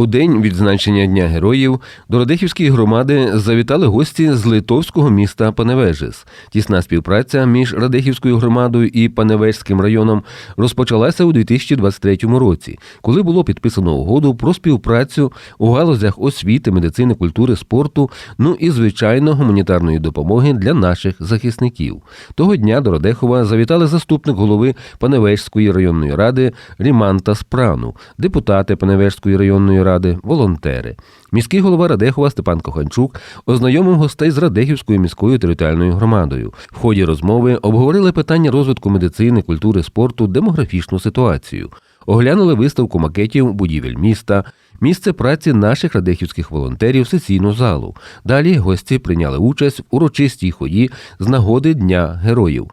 У день відзначення Дня героїв до Радехівської громади завітали гості з литовського міста Паневежис. Тісна співпраця між Радехівською громадою і Паневежським районом розпочалася у 2023 році, коли було підписано угоду про співпрацю у галузях освіти, медицини, культури, спорту, ну і звичайно гуманітарної допомоги для наших захисників. Того дня до Радехова завітали заступник голови Паневежської районної ради Ріманта Спрану, депутати Паневежської районної ради, волонтери. Міський голова Радехова Степан Коханчук ознайомив гостей з Радехівською міською територіальною громадою. В ході розмови обговорили питання розвитку медицини, культури, спорту, демографічну ситуацію. Оглянули виставку макетів будівель міста, місце праці наших радехівських волонтерів, сесійну залу. Далі гості прийняли участь в урочистій ході з нагоди Дня героїв.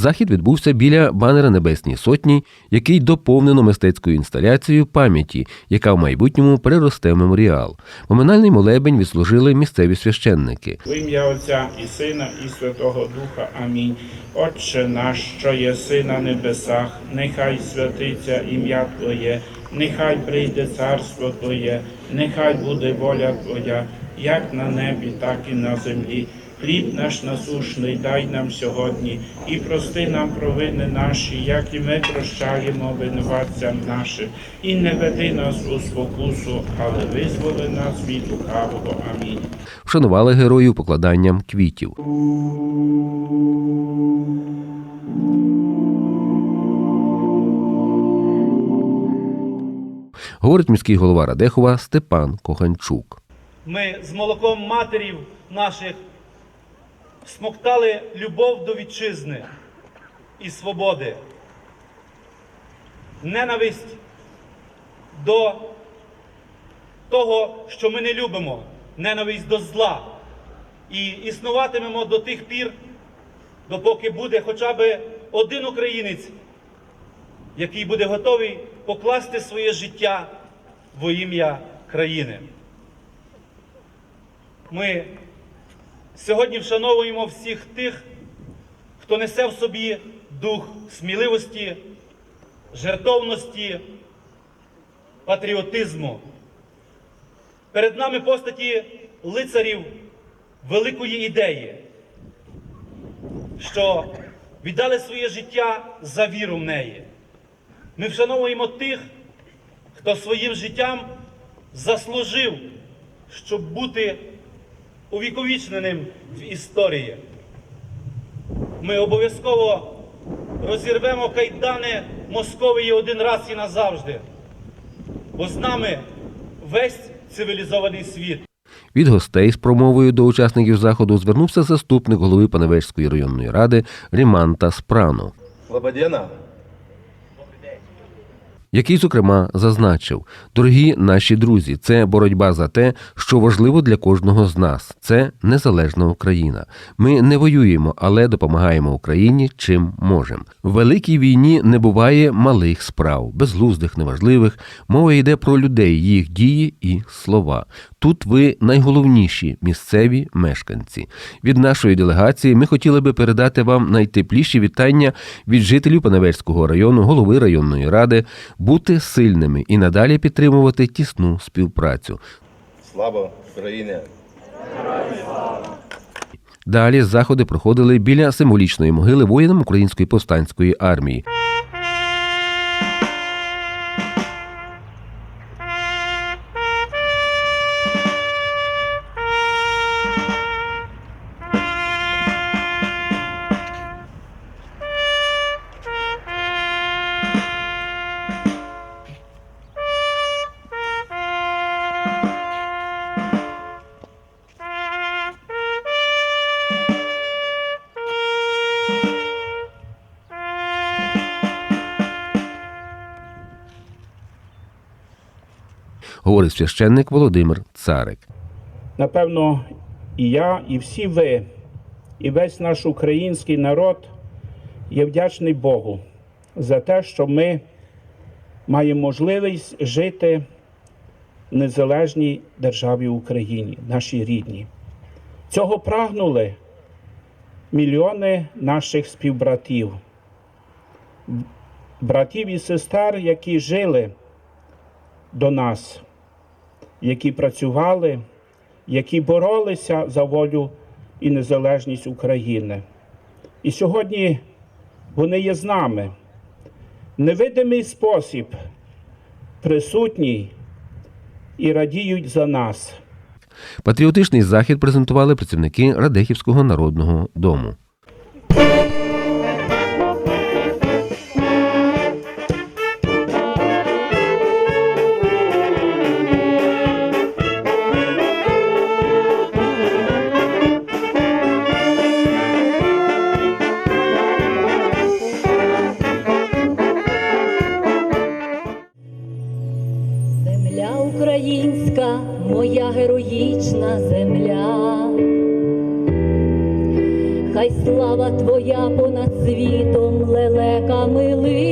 Захід відбувся біля банера Небесній Сотні, який доповнено мистецькою інсталяцією пам'яті, яка в майбутньому переросте в меморіал. Поминальний молебень відслужили місцеві священники. В ім'я Отця і Сина, і Святого Духа. Амінь. Отче наш, що єси на небесах, нехай святиться ім'я Твоє, нехай прийде царство Твоє, нехай буде воля Твоя, як на небі, так і на землі. Хліб наш насушний дай нам сьогодні і прости нам провини наші, як і ми прощаємо винуватцям нашим, і не веди нас у спокусу, але визволи нас від лукавого. Амінь. Вшанували героїв покладанням квітів. Говорить міський голова Радехова Степан Коханчук. Ми з молоком матерів наших смоктали любов до вітчизни і свободи, ненависть до того, що ми не любимо, ненависть до зла. І існуватимемо до тих пір, допоки буде хоча б один українець, який буде готовий покласти своє життя во ім'я країни. Ми сьогодні вшановуємо всіх тих, хто несе в собі дух сміливості, жертовності, патріотизму. Перед нами постаті лицарів великої ідеї, що віддали своє життя за віру в неї. Ми вшановуємо тих, хто своїм життям заслужив, щоб бути увіковічненим в історії. Ми обов'язково розірвемо кайдани Московії один раз і назавжди, бо з нами весь цивілізований світ. Від гостей з промовою до учасників заходу звернувся заступник голови Паневежської районної ради Ріманта Спрано. Лободєна. Який, зокрема, зазначив: дорогі наші друзі, це боротьба за те, що важливо для кожного з нас. Це незалежна Україна. Ми не воюємо, але допомагаємо Україні чим можемо. В великій війні не буває малих справ, безглуздих, неважливих. Мова йде про людей, їх дії і слова. Тут ви найголовніші місцеві мешканці. Від нашої делегації ми хотіли би передати вам найтепліші вітання від жителів Паневельського району, голови районної ради, бути сильними і надалі підтримувати тісну співпрацю. Слава Україні! Далі заходи проходили біля символічної могили воїнам Української повстанської армії. Говорить священник Володимир Царик. Напевно, і я, і всі ви, і весь наш український народ є вдячний Богу за те, що ми маємо можливість жити в незалежній державі Україні, нашій рідній. Цього прагнули мільйони наших співбратів, братів і сестер, які жили до нас, які працювали, які боролися за волю і незалежність України. І сьогодні вони є з нами. Невидимий спосіб присутній і радіють за нас. Патріотичний захід презентували працівники Радехівського народного дому. Українська, моя героїчна земля. Хай слава твоя понад світом лелека лине,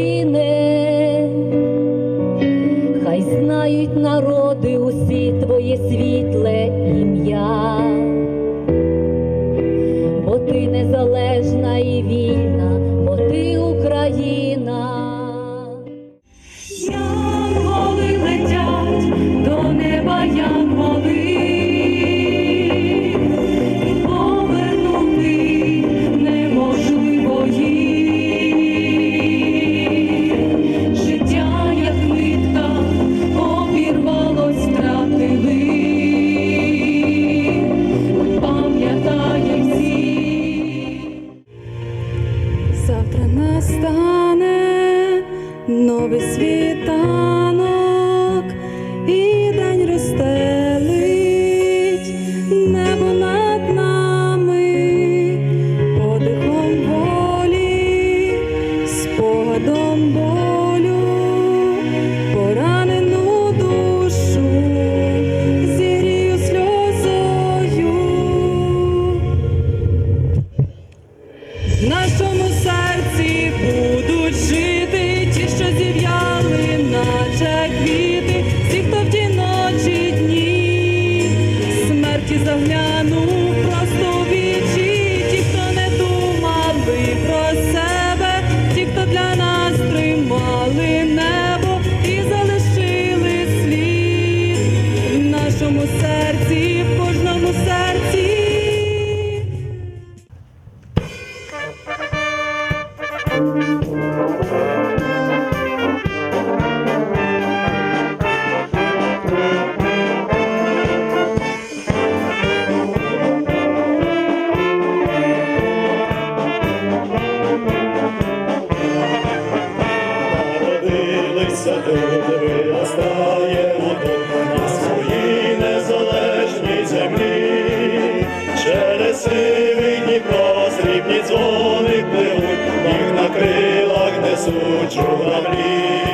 їх на журавлі.